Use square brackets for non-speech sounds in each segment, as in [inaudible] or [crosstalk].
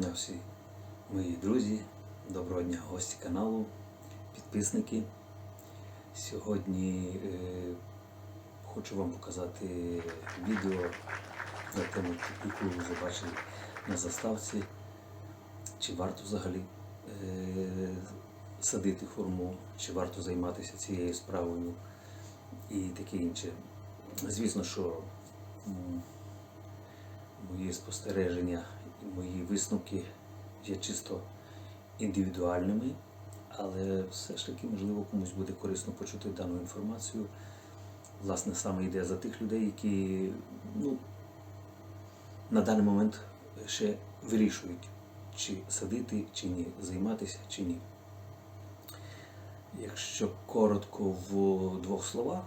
дня всі мої друзі, доброго дня гості каналу, підписники. Сьогодні е, хочу вам показати відео на тему, яку ви вже бачили на заставці. Чи варто взагалі е, садити хурму, чи варто займатися цією справою і таке інше. Звісно, що мої спостереження мої висновки є чисто індивідуальними, але все ж таки, можливо, комусь буде корисно почути дану інформацію. Власне, саме йде за тих людей, які ну, на даний момент ще вирішують, чи садити, чи ні, займатися, чи ні. Якщо коротко в двох словах,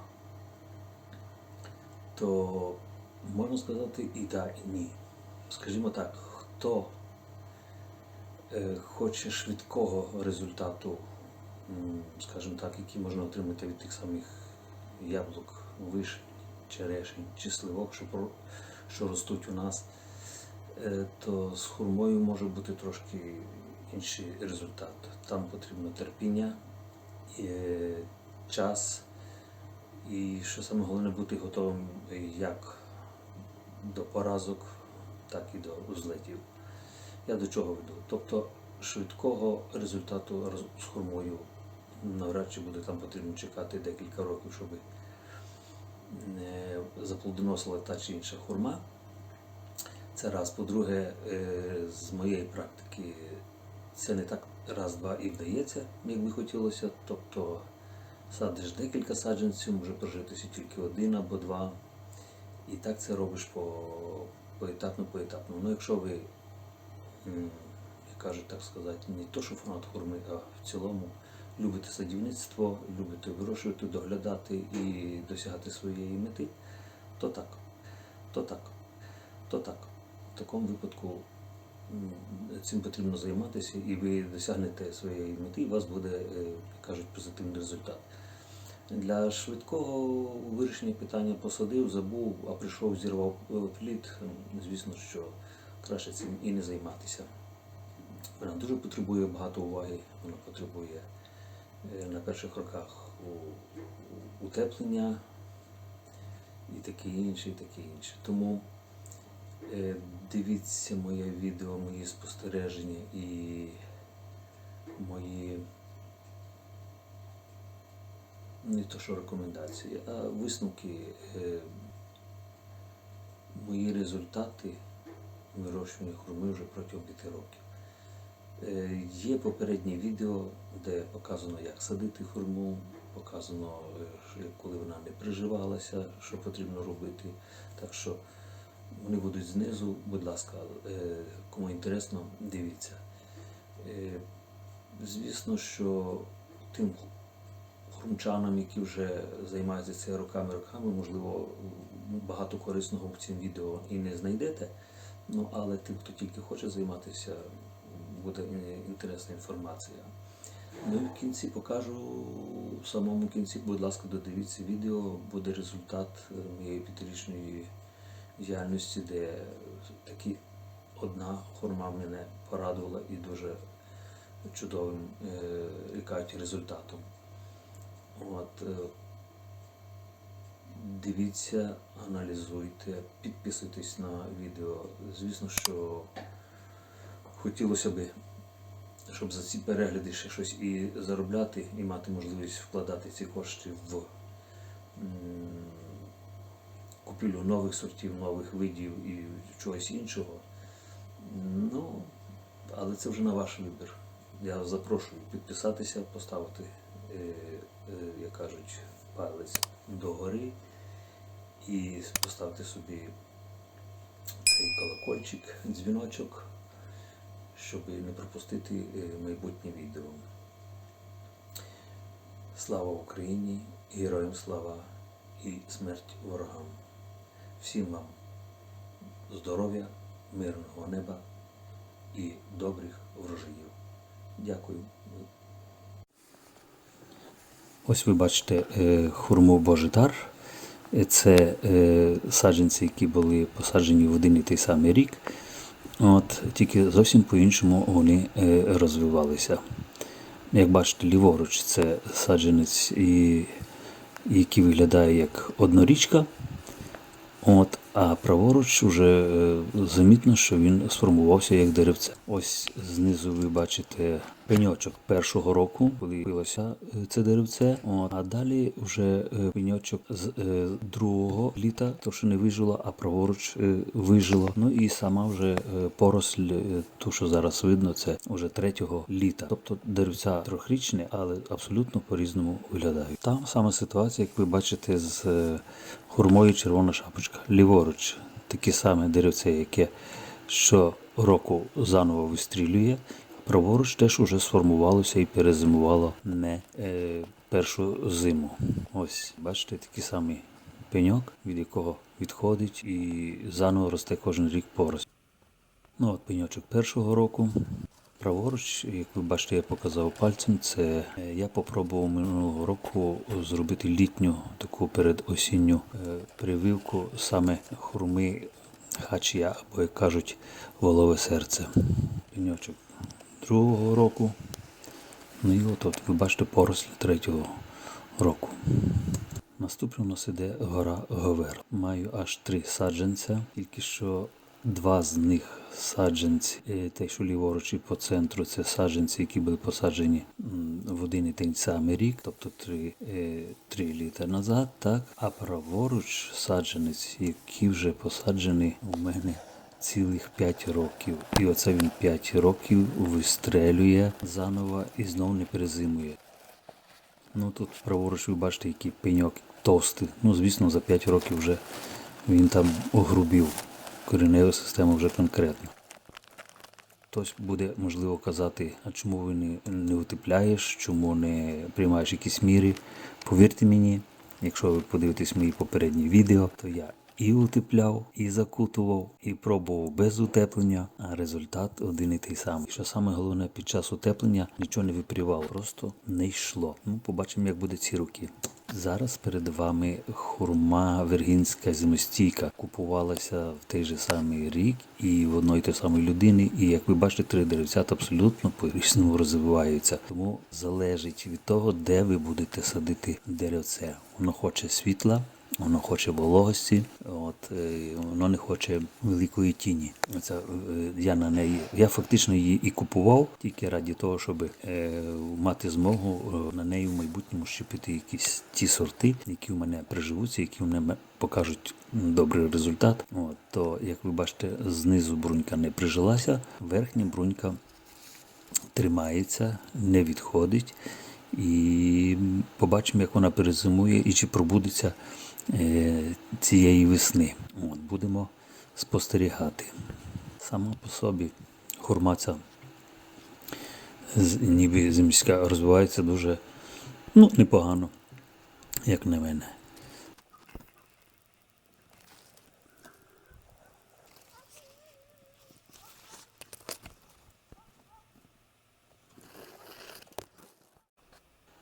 то можна сказати і да, і ні. Скажімо так, хто е, хоче швидкого результату, скажімо так, який можна отримати від тих самих яблук, вишень, черешень чи сливок, що, ростуть у нас, е, то з хурмою може бути трошки інший результат. Там потрібно терпіння, е, час. І що саме головне бути готовим як до поразок, так і до злетів. Я до чого веду? Тобто швидкого результату з хурмою навряд чи буде там потрібно чекати декілька років, щоб не заплодоносила та чи інша хурма. Це раз. По-друге, е, з моєї практики це не так раз-два і вдається, як би хотілося. Тобто садиш декілька саджанців, може прожитися тільки один або два. І так це робиш по, поетапно, поетапно. Ну, якщо ви, як кажуть, так сказати, не то, що фанат хурми, а в цілому любите садівництво, любите вирощувати, доглядати і досягати своєї мети, то так, то так, то так. В такому випадку цим потрібно займатися, і ви досягнете своєї мети, і у вас буде, е, як кажуть, позитивний результат. Для швидкого вирішення питання посадив, забув, а прийшов, зірвав е, плід. Звісно, що краще цим і не займатися. Вона дуже потребує багато уваги, вона потребує е, на перших роках утеплення і таке інше, і таке інше. Тому е, дивіться моє відео, мої спостереження і мої не то що рекомендації, а висновки, е, мої результати вирощування хурми вже протягом 5 років. Е, Є попереднє відео, де показано, як садити хурму, показано, е, коли вона не приживалася, що потрібно робити. Так що вони будуть знизу, будь ласка, е, кому інтересно, дивіться. Звісно, що тим хрумчанам, які вже займаються це роками роками, можливо, багато корисного в цім відео і не знайдете. Ну, але тим, хто тільки хоче займатися, буде е, інтересна інформація. Ну і в кінці покажу, в самому кінці, будь ласка, додивіться відео, буде результат е, моєї п'ятирічної діяльності, де таки одна хурма мене порадувала і дуже чудовим, е, як кажуть, результатом. От, е, дивіться, аналізуйте, підписуйтесь на відео. Звісно, що хотілося б, щоб за ці перегляди ще щось і заробляти, і мати можливість вкладати ці кошти в купівлю нових сортів, нових видів і чогось іншого. Ну, але це вже на ваш вибір. Я запрошую підписатися, поставити, е, е, як кажуть, палець догори і поставити собі цей колокольчик, дзвіночок, щоб не пропустити е, майбутнє відео. Слава Україні, героям слава і смерть ворогам. Всім вам здоров'я, мирного неба і добрих врожаїв. Дякую. Ось ви бачите е, хурму Божидар. Е, Це е, саджанці, які були посаджені в один і той самий рік. От, тільки зовсім по-іншому вони е, розвивалися. Як бачите, ліворуч це саджанець, і, який виглядає як однорічка. От, а праворуч вже е, замітно, що він сформувався як деревце. Ось знизу ви бачите пеньочок першого року, коли появилося е, це деревце. А далі вже е, пеньочок з е, другого літа, то що не вижило, а праворуч вижило. Ну і сама вже поросль, ту, що зараз видно, це вже третього літа. Тобто деревця трьохрічні, але абсолютно по-різному виглядають. Там сама ситуація, як ви бачите, з хурмою червона шапочка. Ліворуч таке саме деревце, яке щороку заново вистрілює. Праворуч теж уже сформувалося і перезимувало не е, першу зиму. Ось, бачите, такий самий пеньок, від якого відходить і заново росте кожен рік поросль. Ну от пеньочок першого року. Праворуч, як ви бачите, я показав пальцем, це е, я попробував минулого року зробити літню таку передосінню е, прививку саме хурми хачія, або як кажуть, волове серце. Пеньочок другого року. Ну і от, от ви бачите порослі третього року. Наступно у нас іде гора Говер. Маю аж три саджанця, тільки що два з них саджанці, е, те, що ліворуч і по центру, це саджанці, які були посаджені в один і той самий рік, тобто три, е, три літа назад, так. А праворуч саджанець, який вже посаджений у мене цілих 5 років. І оце він 5 років вистрелює заново і знову не перезимує. Ну тут праворуч ви бачите, який пеньок товстий. Ну, звісно, за 5 років вже він там огрубів. Коренева система вже конкретно. Хтось буде можливо казати, а чому ви не, не утепляєш, чому не приймаєш якісь міри. Повірте мені, якщо ви подивитесь мої попередні відео, то я і утепляв, і закутував, і пробував без утеплення, а результат один і той самий. Що саме головне під час утеплення нічого не випрівало, просто не йшло. Ну, побачимо, як буде ці роки. Зараз перед вами хурма вергінська зимостійка купувалася в той же самий рік і в одної той самої людини. І як ви бачите, три деревцят абсолютно по-різному [laughs] розвиваються. Тому залежить від того, де ви будете садити деревце. Воно хоче світла, Воно хоче вологості, от е, воно не хоче великої тіні. Це е, я на неї. Я фактично її і купував тільки раді того, щоб е, мати змогу на неї в майбутньому щепити якісь ті сорти, які в мене приживуться, які в мене покажуть добрий результат. От то, як ви бачите, знизу брунька не прижилася, верхня брунька тримається, не відходить. І побачимо, як вона перезимує і чи пробудеться цієї весни. От, будемо спостерігати. Сама по собі хурма ця ніби земська розвивається дуже ну, непогано, як на мене.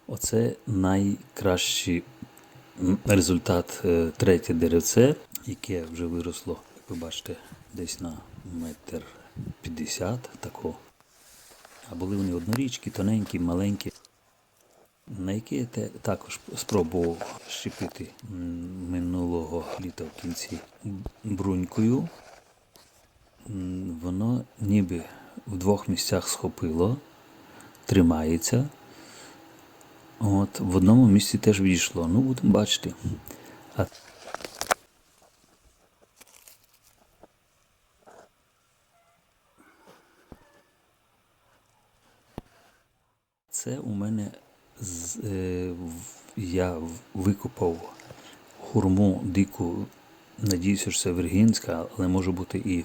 Оце найкращий м, результат е, третє деревце, яке вже виросло, як ви бачите, десь на метр п'ятдесят тако. А були вони однорічки, тоненькі, маленькі, на які я також спробував щепити минулого літа в кінці брунькою. Воно ніби в двох місцях схопило, тримається. От, в одному місці теж відійшло. Ну, будемо бачити. А це у мене з, е, я викопав хурму дику. Надіюся, що це вергінська, але може бути і,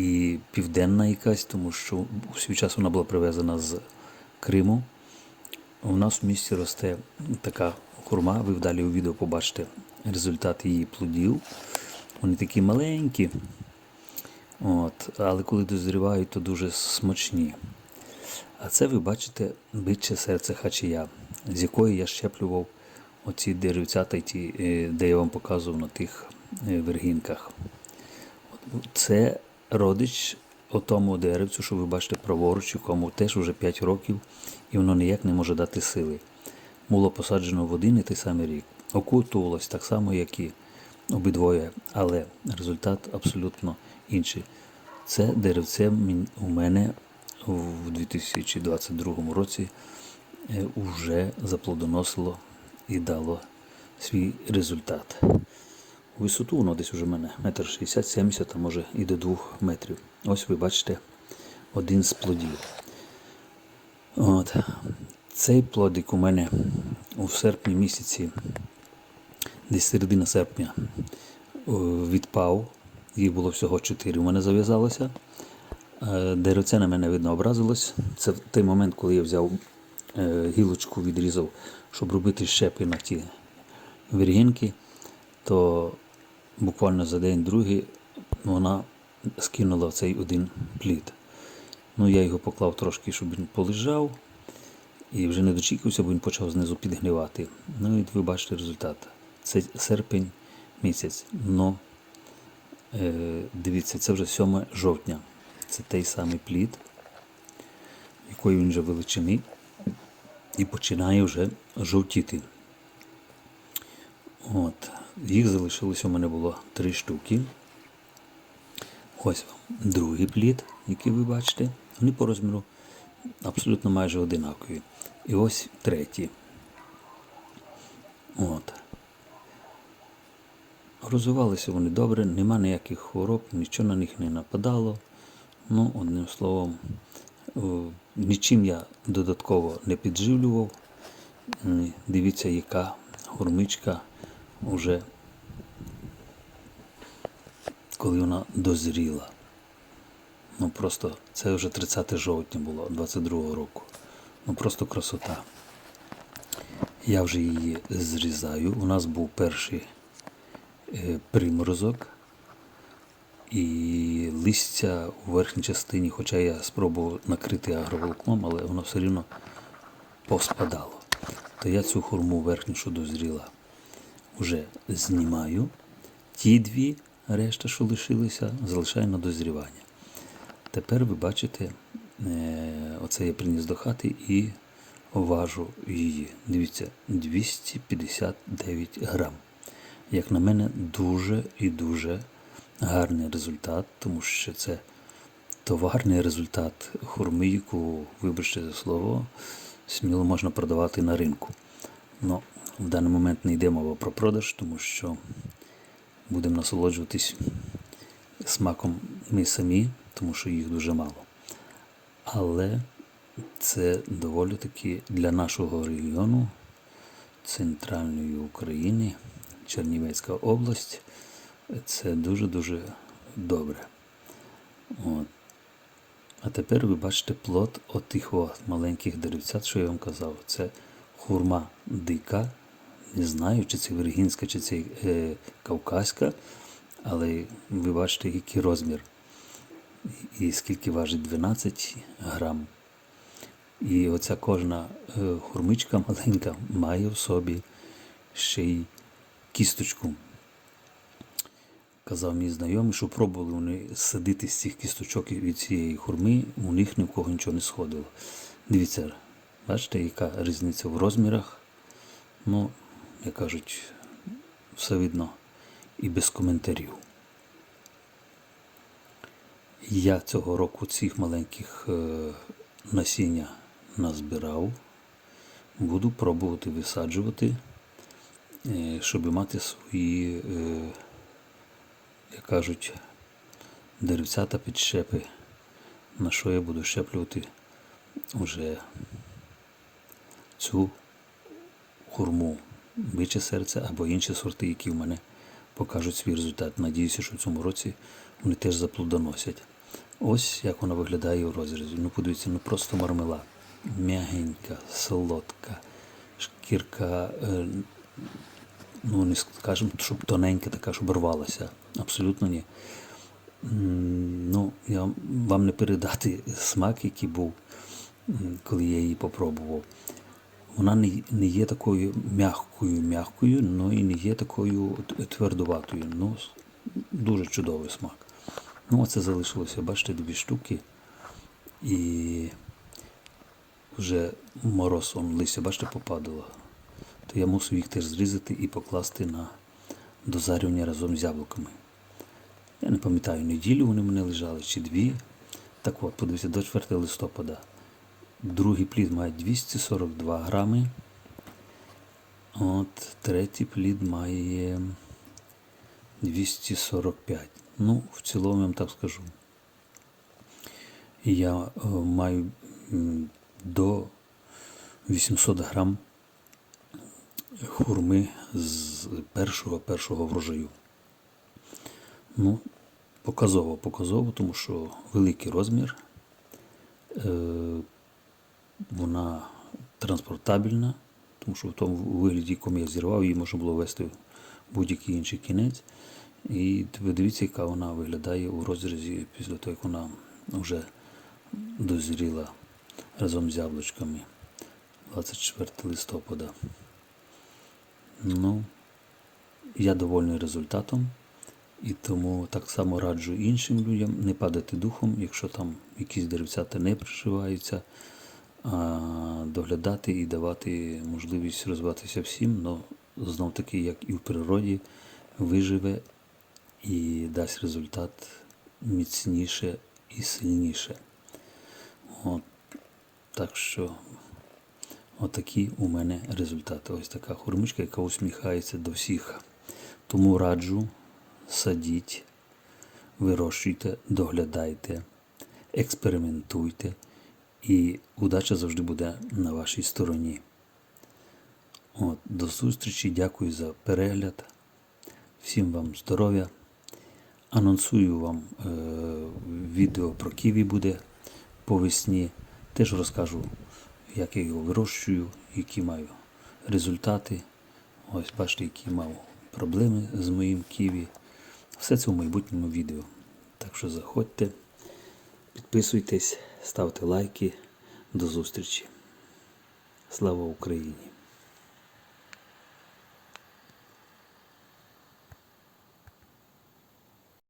і південна якась, тому що у свій час вона була привезена з Криму. У нас в місті росте така хурма, ви вдалі у відео побачите результат її плодів. Вони такі маленькі, от, але коли дозрівають, то дуже смачні. А це ви бачите биче серце хачія, з якої я щеплював оці деревцята, е, де я вам показував на тих е, вергінках. Це родич отому деревцю, що ви бачите праворуч, якому теж вже 5 років, і воно ніяк не може дати сили. Було посаджено в один і той самий рік. Окутувалось так само, як і обидвоє, але результат абсолютно інший. Це деревце у мене в 2022 році е, уже заплодоносило і дало свій результат. Висоту воно десь уже в мене метр 60-70, а може і до 2 метрів. Ось ви бачите один з плодів. От. Цей плодик у мене у серпні місяці, десь середина серпня, відпав. Їх було всього 4 у мене зав'язалося. Е, Деревце на мене видно образилось. Це в той момент, коли я взяв е, гілочку, відрізав, щоб робити щепи на ті віргінки, то буквально за день-другий вона скинула цей один плід. Ну, я його поклав трошки, щоб він полежав, і вже не дочікався, бо він почав знизу підгнивати. Ну і ви бачите результат. Це серпень місяць. Ну, е, дивіться, це вже 7 жовтня. Це той самий плід, якої він вже величини, і починає вже жовтіти. От. Їх залишилось у мене було три штуки. Ось вам другий плід, який ви бачите. Вони по розміру абсолютно майже одинакові. І ось третій. От. Розвивалися вони добре, нема ніяких хвороб, нічого на них не нападало. Ну, одним словом, е, нічим я додатково не підживлював. Дивіться, яка гурмичка вже коли вона дозріла. Ну просто це вже 30 жовтня було 22 року. Ну просто красота. Я вже її зрізаю. У нас був перший е, приморозок і листя у верхній частині, хоча я спробував накрити агроволокном, але воно все рівно поспадало. То я цю хурму верхню, що дозріла, вже знімаю. Ті дві решта, що лишилися, залишаю на дозрівання. Тепер ви бачите, е, оце я приніс до хати і важу її. Дивіться, 259 грам. Як на мене, дуже і дуже гарний результат, тому що це товарний результат хурми, яку, вибачте за слово, сміло можна продавати на ринку. Ну, в даний момент не йде мова про продаж, тому що будемо насолоджуватись смаком ми самі, тому що їх дуже мало. Але це доволі таки для нашого регіону центральної України, Чернівецька область, це дуже-дуже добре. От. А тепер ви бачите плод отих маленьких деревцят, що я вам казав. Це хурма дика. Не знаю, чи це віргінська, чи це е, кавказька, але ви бачите, який розмір. І скільки важить 12 грам. І оця кожна е, хурмичка маленька має в собі ще й кісточку. Казав мій знайомий, що пробували вони садити з цих кісточок від цієї хурми, у них ні в кого нічого не сходило. Дивіться, бачите, яка різниця в розмірах. Ну, як кажуть, все видно і без коментарів. Я цього року цих маленьких е, насіння назбирав. Буду пробувати висаджувати, е, щоб мати свої, е, як кажуть, деревцята підщепи, на що я буду щеплювати вже цю хурму, биче серце або інші сорти, які в мене покажуть свій результат. Надіюся, що в цьому році вони теж заплодоносять. Ось як вона виглядає у розрізі. Ну, подивіться, ну просто мармелад. М'ягенька, солодка, шкірка, е, ну не скажемо, щоб тоненька така, щоб рвалася. Абсолютно ні. Ну, я вам не передати смак, який був, коли я її попробував. Вона не, є такою м'якою, м'якою, ну і не є такою твердуватою. Ну, дуже чудовий смак. Ну, оце залишилося, бачите, дві штуки. І вже мороз он листя, бачите, попадало. То я мусив їх теж зрізати і покласти на дозарювання разом з яблуками. Я не пам'ятаю, неділю вони в лежали чи дві. Так от, подивіться, до 4 листопада. Другий плід має 242 грами. От третій плід має 245. Ну, в цілому я вам так скажу. Я е, маю до 800 грам хурми з першого першого врожаю. Ну, показово, показово, тому що великий розмір. Вона транспортабельна, тому що в тому вигляді, якому я зірвав, її можна було вести в будь-який інший кінець. І ви дивіться, яка вона виглядає у розрізі після того, як вона вже дозріла разом з яблучками 24 листопада. Ну, я довольний результатом. І тому так само раджу іншим людям не падати духом, якщо там якісь деревцята не приживаються, а доглядати і давати можливість розвиватися всім, але знов таки, як і в природі, виживе і дасть результат міцніше і сильніше. От, так що отакі у мене результати. Ось така хурмичка, яка усміхається до всіх. Тому раджу садіть, вирощуйте, доглядайте, експериментуйте, і удача завжди буде на вашій стороні. От, до зустрічі, дякую за перегляд. Всім вам здоров'я. Анонсую вам е, відео про ківі буде по весні. Теж розкажу, як я його вирощую, які маю результати. Ось бачите, які мав проблеми з моїм ківі. Все це в майбутньому відео. Так що заходьте, підписуйтесь, ставте лайки. До зустрічі. Слава Україні!